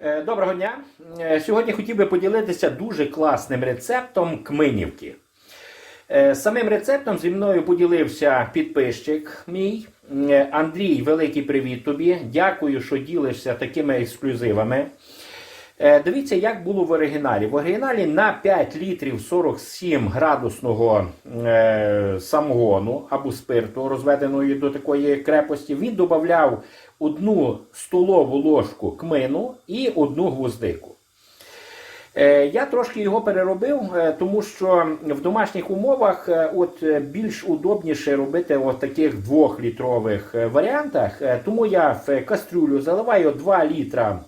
Е, Доброго дня! Е, Сьогодні хотів би поділитися дуже класним рецептом кминівки. Е, Самим рецептом зі мною поділився підписчик мій. Андрій, великий привіт тобі. Дякую, що ділишся такими ексклюзивами. Е, Дивіться, як було в оригіналі. В оригіналі на 5 літрів 47 градусного е, самогону або спирту, розведеної до такої крепості, він додавав одну столову ложку кмину і одну гвоздику. Е, Я трошки його переробив, тому що в домашніх умовах от більш удобніше робити в таких двохлітрових варіантах. Тому я в кастрюлю заливаю 2 літра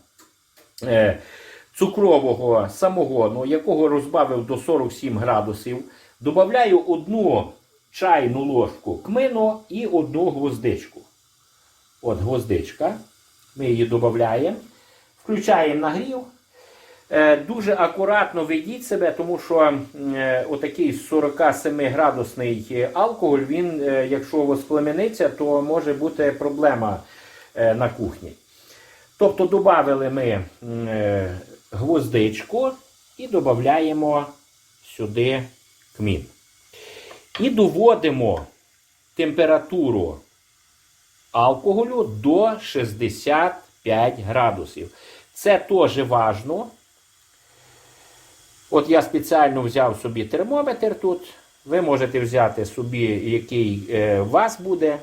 цукрового самогону, якого розбавив до 47 градусів. Добавляю одну чайну ложку кмину і одну гвоздичку. От гвоздичка. Ми її додаємо. Включаємо нагрів. Е, Дуже акуратно ведіть себе, тому що е, отакий 47 градусний алкоголь, він, е, якщо воспламениться, то може бути проблема е, на кухні. Тобто додали ми е, гвоздичку і додаємо сюди кмін. І доводимо температуру алкоголю до 65 градусів. Це теж важно. От я спеціально взяв собі термометр тут. Ви можете взяти собі, який е, у вас буде.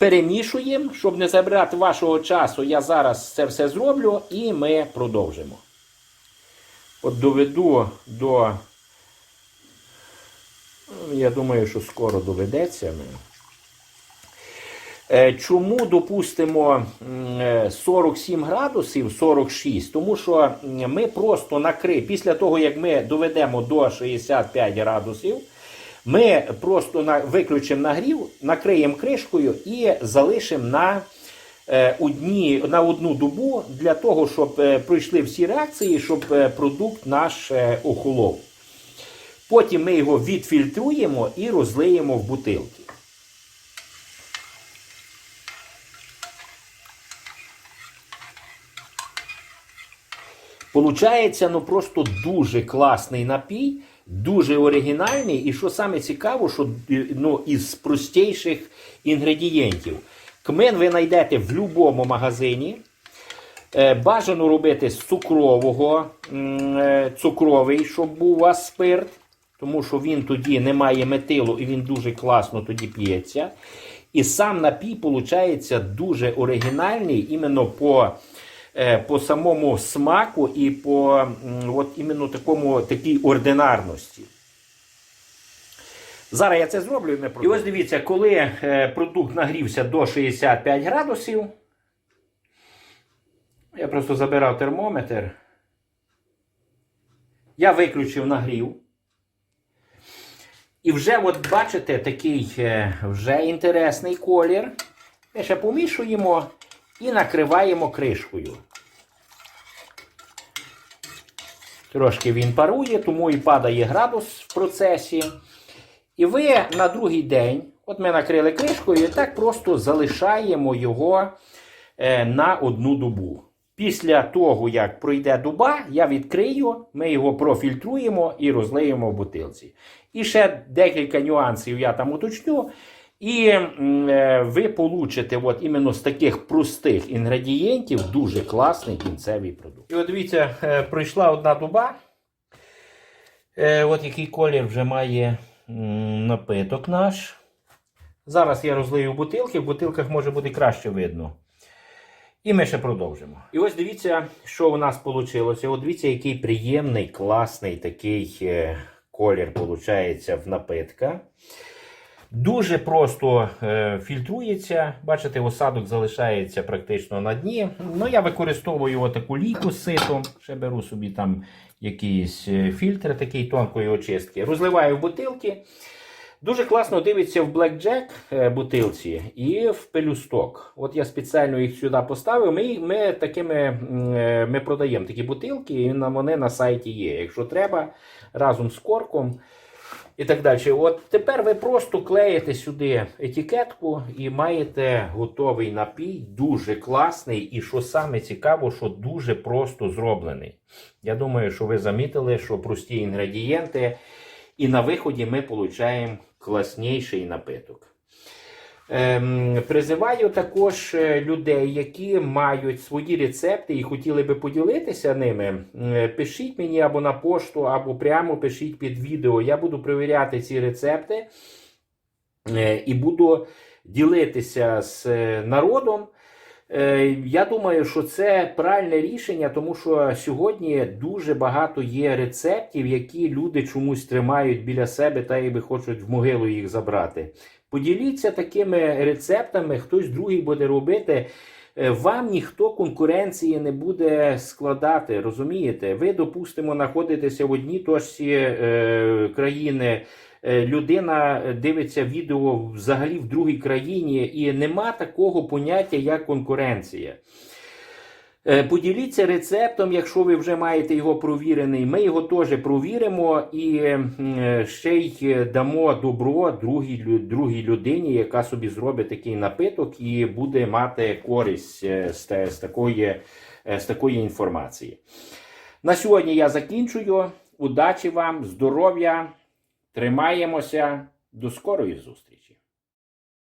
Перемішуємо, щоб не забрати вашого часу. Я зараз це все зроблю і ми продовжимо. От доведу до. Я думаю, що скоро доведеться. Е, Чому допустимо е, 47 градусів, 46? Тому що ми просто накри, після того, як ми доведемо до 65 градусів, ми просто виключимо нагрів, накриємо кришкою і залишимо на, е, одні, на одну добу для того, щоб е, пройшли всі реакції, щоб е, продукт наш охолов. Потім ми його відфільтруємо і розлиємо в бутилки. Получається, ну просто дуже класний напій, дуже оригінальний. І що саме цікаво, що е, ну, із простіших інгредієнтів. Кмин ви знайдете в будь-якому магазині. Е, Бажано робити з цукрового, е, цукровий, щоб був у вас спирт, тому що він тоді не має метилу і він дуже класно тоді п'ється. І сам напій, виходить, дуже оригінальний іменно по, по самому смаку і по от іменно такому, такій ординарності. Зараз я це зроблю ми І ось дивіться, коли е, продукт нагрівся до 65 градусів, я просто забирав термометр. Я виключив нагрів. І вже, от бачите, такий е, вже інтересний колір. Ми ще помішуємо і накриваємо кришкою. Трошки він парує, тому і падає градус в процесі. І ви на другий день, от ми накрили кришкою, і так просто залишаємо його е, на одну добу. Після того, як пройде доба, я відкрию, ми його профільтруємо і розлиємо в бутилці. І ще декілька нюансів я там уточню. І е, ви получите от іменно з таких простих інгредієнтів дуже класний кінцевий продукт. І от дивіться, е, пройшла одна доба. Е, От який колір вже має напиток наш. Зараз я розлию бутилки, в бутилках може бути краще видно. І ми ще продовжимо. І ось дивіться, що у нас вийшло. От дивіться, який приємний, класний такий колір виходить в напитка. Дуже просто е, фільтрується. Бачите, осадок залишається практично на дні. Ну, я використовую отаку лійку з. Ще беру собі там якийсь е, фільтр такий тонкої очистки. Розливаю в бутилки. Дуже класно дивиться в Blackjack е, бутилці і в пелюсток. От я спеціально їх сюди поставив. Ми, ми такими ми продаємо такі бутилки, і вони на сайті є. Якщо треба, разом з корком. І так далі. От тепер ви просто клеїте сюди етикетку і маєте готовий напій, дуже класний. І що саме цікаво, що дуже просто зроблений. Я думаю, що ви замітили, що прості інгредієнти, і на виході ми отримаємо класніший напиток. Ем, призиваю також е, людей, які мають свої рецепти і хотіли би поділитися ними. Пишіть мені або на пошту, або прямо пишіть під відео. Я буду перевіряти ці рецепти е, і буду ділитися з е, народом. Е, Я думаю, що це правильне рішення, тому що сьогодні дуже багато є рецептів, які люди чомусь тримають біля себе та якби хочуть в могилу їх забрати. Поділіться такими рецептами, хтось другий буде робити. Е, Вам ніхто конкуренції не буде складати, розумієте? Ви, допустимо, знаходитеся в одній точці е, країни. Е, Людина дивиться відео взагалі в другій країні, і нема такого поняття, як конкуренція. Е, Поділіться рецептом, якщо ви вже маєте його провірений. Ми його теж провіримо і е, ще й дамо добро другій, другій людині, яка собі зробить такий напиток і буде мати користь е, з, з, такої, е, з такої інформації. На сьогодні я закінчую. Удачі вам, здоров'я, тримаємося. До скорої зустрічі!